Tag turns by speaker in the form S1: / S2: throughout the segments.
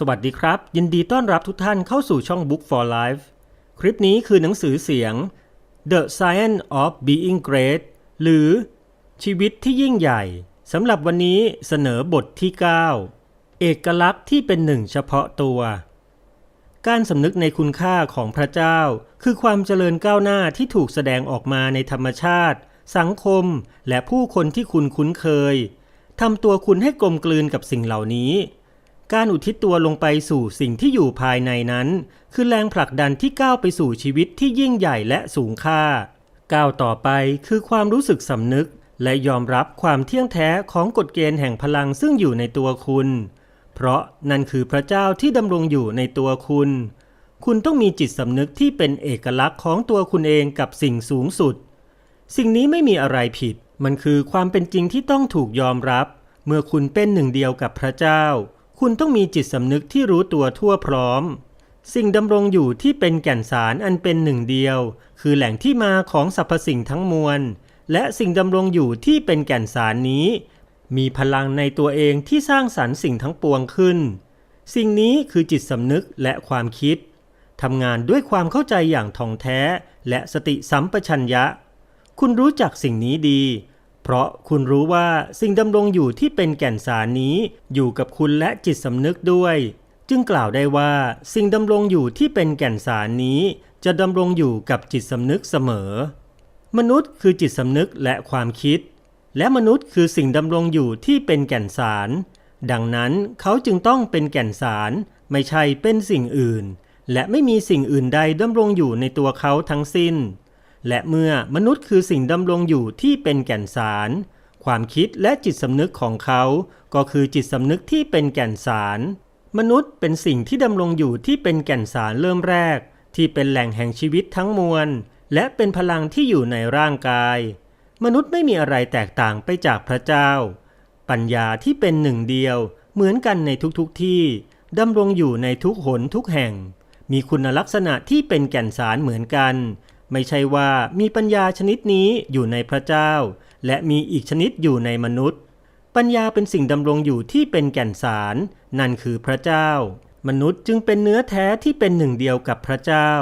S1: สวัสดีครับ ยินดีต้อนรับทุกท่านเข้าสู่ช่อง Book for Life คลิปนี้คือหนังสือเสียง The Science of Being Great หรือชีวิตที่ยิ่งใหญ่สำหรับวันนี้เสนอบทที่ 9 เอกลักษณ์ที่เป็นหนึ่งเฉพาะตัว การสำนึกในคุณค่าของพระเจ้า คือความเจริญก้าวหน้าที่ถูกแสดงออกมาในธรรมชาติ สังคม และผู้คนที่คุณคุ้นเคยทำตัวคุณให้กลมกลืนกับสิ่งเหล่านี้ การอุทิศตัวลงไปสู่สิ่งที่อยู่ภายในนั้น คือแรงผลักดันที่ก้าวไปสู่ชีวิตที่ยิ่งใหญ่และสูงค่า ก้าวต่อไปคือความรู้สึกสำนึก และยอมรับความเที่ยงแท้ของกฎเกณฑ์แห่งพลังซึ่งอยู่ในตัวคุณ เพราะนั่นคือพระเจ้าที่ดำรงอยู่ในตัวคุณ คุณต้องมีจิตสำนึกที่เป็นเอกลักษณ์ของตัวคุณเองกับสิ่งสูงสุด สิ่งนี้ไม่มีอะไรผิด มันคือความเป็นจริงที่ต้องถูกยอมรับ เมื่อคุณเป็นหนึ่งเดียวกับพระเจ้า คุณต้องมีจิตสำนึกที่รู้ตัวทั่วพร้อม สิ่งดำรงอยู่ที่เป็นแก่นสารอันเป็นหนึ่งเดียว คือแหล่งที่มาของสรรพสิ่งทั้งมวล และสิ่งดำรงอยู่ที่เป็นแก่นสารนี้ มีพลังในตัวเองที่สร้างสรรค์สิ่งทั้งปวงขึ้น สิ่งนี้คือจิตสำนึกและความคิดทำงานด้วยความเข้าใจอย่างท่องแท้และสติสัมปชัญญะ คุณรู้จักสิ่งนี้ดี เพราะคุณรู้ว่าสิ่งดำรงอยู่ที่เป็นแก่นสารนี้อยู่กับคุณและจิตสำนึกด้วย จึงกล่าวได้ว่าสิ่งดำรงอยู่ที่เป็นแก่นสารนี้ จะดำรงอยู่กับจิตสำนึกเสมอ มนุษย์คือจิตสำนึกและความคิด และมนุษย์คือสิ่งดำรงอยู่ที่เป็นแก่นสาร ดังนั้นเขาจึงต้องเป็นแก่นสาร ไม่ใช่เป็นสิ่งอื่น และไม่มีสิ่งอื่นใดดำรงอยู่ในตัวเขาทั้งสิ้น และเมื่อมนุษย์คือสิ่งดำรงอยู่ที่เป็นแก่นสาร ความคิดและจิตสำนึกของเขา ก็คือจิตสำนึกที่เป็นแก่นสาร มนุษย์เป็นสิ่งที่ดำรงอยู่ที่เป็นแก่นสารเริ่มแรก ที่เป็นแหล่งแห่งชีวิตทั้งมวล และเป็นพลังที่อยู่ในร่างกาย มนุษย์ไม่มีอะไรแตกต่างไปจากพระเจ้า ปัญญาที่เป็นหนึ่งเดียว เหมือนกันในทุกๆทที่ดำรงอยู่ในทุกหนทุกแห่ง มีคุณลักษณะที่เป็นแก่นสารเหมือนกัน ไม่ใช่ว่ามีปัญญาชนิดนี้อยู่ในพระเจ้า และมีอีกชนิดอยู่ในมนุษย์ ปัญญาเป็นสิ่งดำรงอยู่ที่เป็นแก่นสาร นั่นคือพระเจ้า มนุษย์จึงเป็นเนื้อแท้ที่เป็นหนึ่งเดียวกับพระเจ้า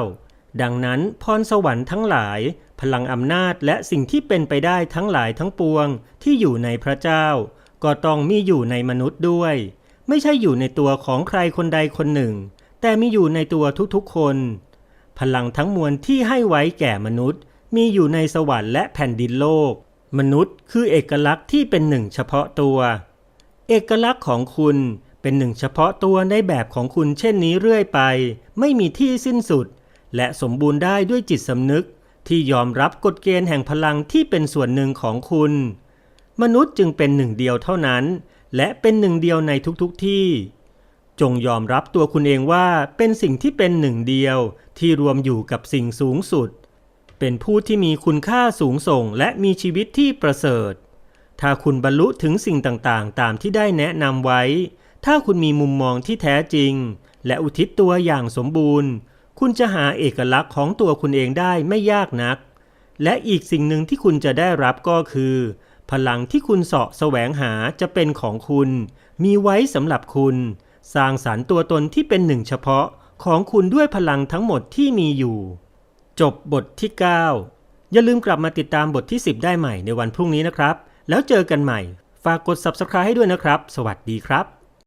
S1: ดังนั้นพรสวรรค์ทั้งหลาย พลังอำนาจและสิ่งที่เป็นไปได้ทั้งหลายทั้งปวงที่อยู่ในพระเจ้า ก็ต้องมีอยู่ในมนุษย์ด้วย ไม่ใช่อยู่ในตัวของใครคนใดคนหนึ่ง แต่มีอยู่ในตัวทุกๆคน พลังทั้งมวลที่ให้ไว้แก่มนุษย์ มีอยู่ในสวรรค์และแผ่นดินโลก มนุษย์คือเอกลักษณ์ที่เป็นหนึ่งเฉพาะตัว เอกลักษณ์ของคุณเป็นหนึ่งเฉพาะตัวในแบบของคุณเช่นนี้เรื่อยไป ไม่มีที่สิ้นสุด และสมบูรณ์ได้ด้วยจิตสำนึก ที่ยอมรับกฎเกณฑ์แห่งพลังที่เป็นส่วนหนึ่งของคุณ มนุษย์จึงเป็นหนึ่งเดียวเท่านั้น และเป็นหนึ่งเดียวในทุกๆทที่ จงยอมรับตัวคุณเองว่าเป็นสิ่งที่เป็นหนึ่งเดียวที่รวมอยู่กับสิ่งสูงสุด เป็นผู้ที่มีคุณค่าสูงส่งและมีชีวิตที่ประเสริฐ ถ้าคุณบรรลุถึงสิ่งต่างๆ ตามที่ได้แนะนำไว้ ถ้าคุณมีมุมมองที่แท้จริง และอุทิศตัวอย่างสมบูรณ์ คุณจะหาเอกลักษณ์ของตัวคุณเองได้ไม่ยากนัก และอีกสิ่งหนึ่งที่คุณจะได้รับก็คือ พลังที่คุณเสาะแสวงหาจะเป็นของคุณ มีไว้สำหรับคุณ สร้างสารรค์ตัวตนที่เป็นหนึ่งเฉพาะของคุณด้วยพลังทั้งหมดที่มีอยู่ จบบทที่ 9 อย่าลืมกลับมาติดตามบทที่ 10 ได้ใหม่ในวันพรุ่งนี้นะครับ แล้วเจอกันใหม่ ฝากกด subscribe ให้ด้วยนะครับ สวัสดีครับ